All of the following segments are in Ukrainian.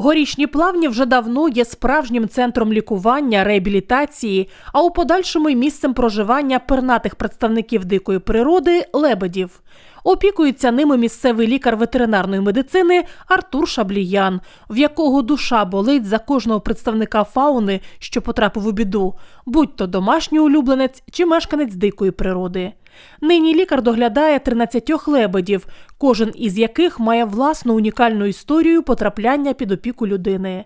Горішні плавні вже давно є справжнім центром лікування, реабілітації, а у подальшому й місцем проживання пернатих представників дикої природи лебедів. Опікується ними місцевий лікар ветеринарної медицини Артур Шабліян, в якого душа болить за кожного представника фауни, що потрапив у біду, будь то домашній улюбленець чи мешканець дикої природи. Нині лікар доглядає 13 лебедів, кожен із яких має власну унікальну історію потрапляння під опіку людини.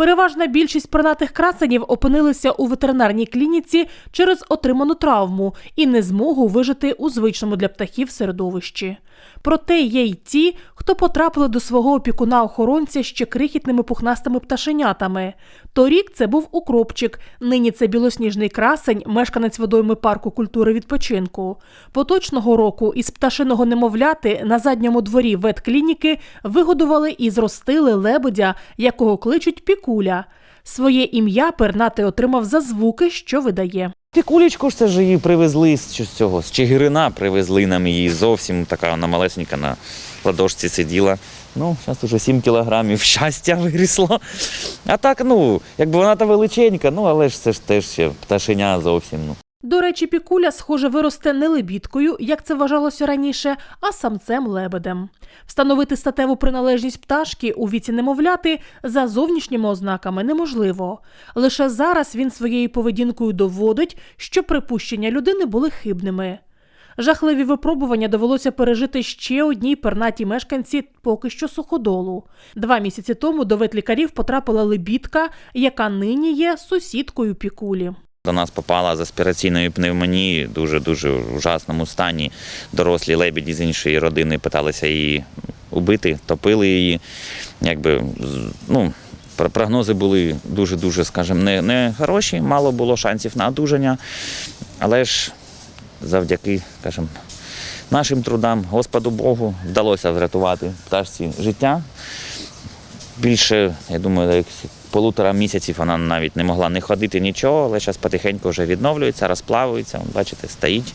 Переважна більшість пернатих красенів опинилися у ветеринарній клініці через отриману травму і незмогу вижити у звичному для птахів середовищі. Проте є й ті, хто потрапили до свого опікуна-охоронця ще крихітними пухнастими пташенятами. Торік це був укропчик, нині це білосніжний красень, мешканець водойми парку культури відпочинку. Поточного року із пташиного немовляти на задньому дворі ветклініки вигодували і зростили лебедя, якого кличуть пікуля. Своє ім'я пернати отримав за звуки, що видає. Пікулечку ж це ж її привезли з цього, з Чигирина привезли нам її зовсім така вона малесенька на ладошці сиділа. Ну, зараз уже 7 кілограмів щастя вирісло. А так, ну, якби вона та величенька, ну але ж це ж теж ще пташеня зовсім. Ну. До речі, пікуля, схоже, виросте не лебідкою, як це вважалося раніше, а самцем лебедем. Встановити статеву приналежність пташки у віці немовляти за зовнішніми ознаками неможливо. Лише зараз він своєю поведінкою доводить, що припущення людини були хибними. Жахливі випробування довелося пережити ще одній пернатій мешканці поки що суходолу. Два місяці тому до ветлікарів потрапила лебідка, яка нині є сусідкою пікулі. До нас попала з аспіраційної пневмонії в дуже-дуже ужасному стані. Дорослі лебеді з іншої родини питалися її убити, топили її. Якби, ну, прогнози були дуже-дуже, скажімо, не, не хороші, мало було шансів на одужання. Але ж завдяки, скажімо, нашим трудам, Господу Богу, вдалося врятувати пташці життя. Більше, я думаю, полутора місяців вона навіть не могла не ходити нічого, але зараз потихеньку вже відновлюється, розплавується. Вон, бачите, стоїть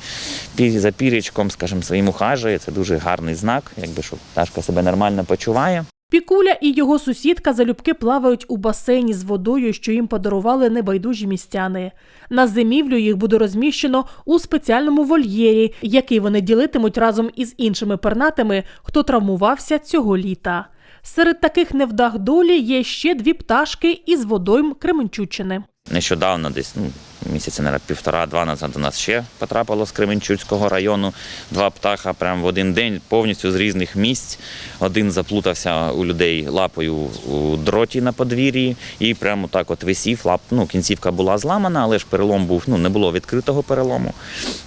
за пірічком, скажімо, своїм ухажує. Це дуже гарний знак, якби що пташка себе нормально почуває. Пікуля і його сусідка залюбки плавають у басейні з водою, що їм подарували небайдужі містяни. На зимівлю їх буде розміщено у спеціальному вольєрі, який вони ділитимуть разом із іншими пернатими, хто травмувався цього літа. Серед таких невдах долі є ще дві пташки із водойм Кременчуччини. Нещодавно, десь ну, місяця, наверное, півтора-два назад до нас ще потрапило з Кременчуцького району два птаха прямо в один день, повністю з різних місць. Один заплутався у людей лапою у дроті на подвір'ї і прямо так от висів. Лап, ну, кінцівка була зламана, але ж перелом був, ну, не було відкритого перелому.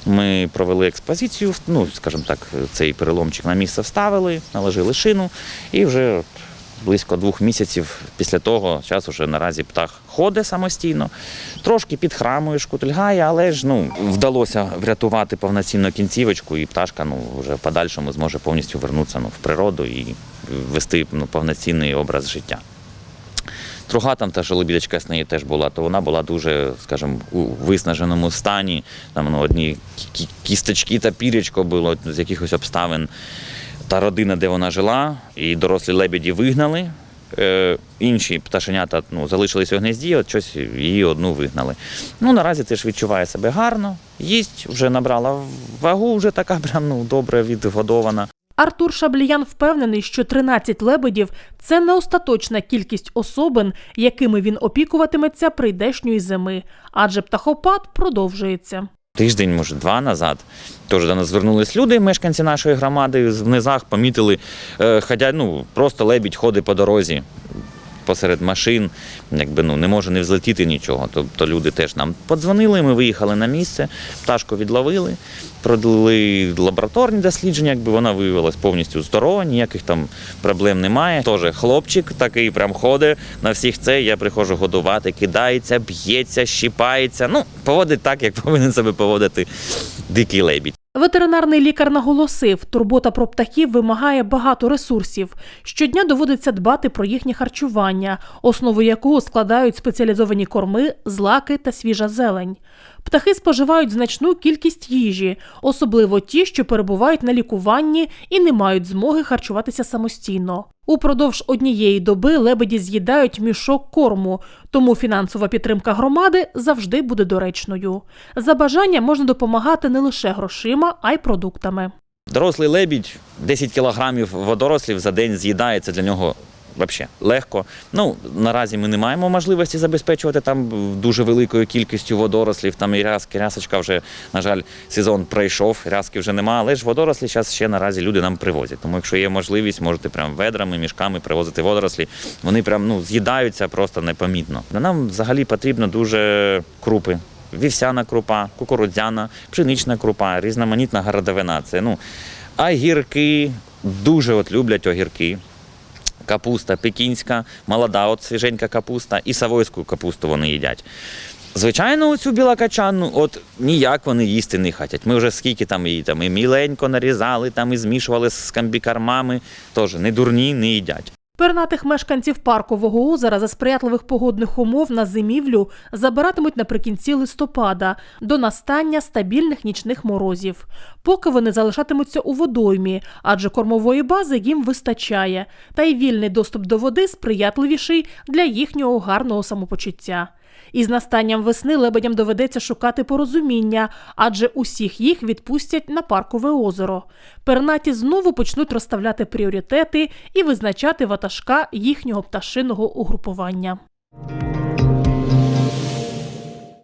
Ми провели експозицію, ну, скажімо так, цей переломчик на місце вставили, наложили шину і вже близько двох місяців після того часу вже наразі птах ходить самостійно, трошки підхрамує, шкутильгає, але ж ну вдалося врятувати повноцінну кінцівочку, і пташка ну вже в подальшому зможе повністю вернутися ну, в природу і вести ну, повноцінний образ життя. Друга там та лебідочка з неї теж була, то вона була дуже, скажімо, у виснаженому стані. Там ну, одні кі- кісточки та пірячко було з якихось обставин. Та родина, де вона жила, і дорослі лебеді вигнали. Е, інші пташенята ну, залишились у гнізді, от щось її одну вигнали. Ну, наразі теж відчуває себе гарно, їсть, вже набрала вагу, вже така прям ну, добре відгодована. Артур Шабліян впевнений, що 13 лебедів це не остаточна кількість особин, якими він опікуватиметься прийдешньої зими, адже птахопад продовжується. Тиждень, може, два назад. Тож до нас звернулись люди, мешканці нашої громади, в низах помітили, е, ну, просто лебідь ходить по дорозі посеред машин, якби ну, не може не взлетіти нічого. Тобто люди теж нам подзвонили, ми виїхали на місце, пташку відловили, продали лабораторні дослідження, якби вона виявилась повністю здорова, ніяких там проблем немає. Теж хлопчик такий прям ходить на всіх це. Я приходжу годувати, кидається, б'ється, щіпається. Ну, поводить так, як повинен себе поводити дикий лебідь. Ветеринарний лікар наголосив, турбота про птахів вимагає багато ресурсів. Щодня доводиться дбати про їхнє харчування, основу якого складають спеціалізовані корми, злаки та свіжа зелень. Птахи споживають значну кількість їжі, особливо ті, що перебувають на лікуванні і не мають змоги харчуватися самостійно. Упродовж однієї доби лебеді з'їдають мішок корму, тому фінансова підтримка громади завжди буде доречною. За бажання можна допомагати не лише грошима, а й продуктами. Дорослий лебідь 10 кілограмів водорослів за день з'їдає. Це для нього взагалі легко. Ну наразі ми не маємо можливості забезпечувати там дуже великою кількістю водорослів. Там і рязки, рясочка вже, на жаль, сезон пройшов, рязки вже нема. Але ж водорослі зараз ще наразі люди нам привозять. Тому якщо є можливість, можете прям ведрами, мішками привозити водорослі. Вони прям ну з'їдаються просто непомітно. Нам взагалі потрібно дуже крупи. Вівсяна крупа, кукурудзяна, пшенична крупа, різноманітна городовина. Це ну огірки, дуже от люблять огірки. Капуста пекінська, молода, от свіженька капуста і савойську капусту вони їдять. Звичайно, оцю білокачанну, от ніяк вони їсти не хочуть. Ми вже скільки там її там і міленько нарізали, там і змішували з камбікармами. теж не дурні, не їдять. Пернатих мешканців паркового озера за сприятливих погодних умов на зимівлю забиратимуть наприкінці листопада до настання стабільних нічних морозів. Поки вони залишатимуться у водоймі, адже кормової бази їм вистачає, та й вільний доступ до води сприятливіший для їхнього гарного самопочуття. Із настанням весни лебедям доведеться шукати порозуміння, адже усіх їх відпустять на паркове озеро. Пернаті знову почнуть розставляти пріоритети і визначати ватажка їхнього пташиного угрупування.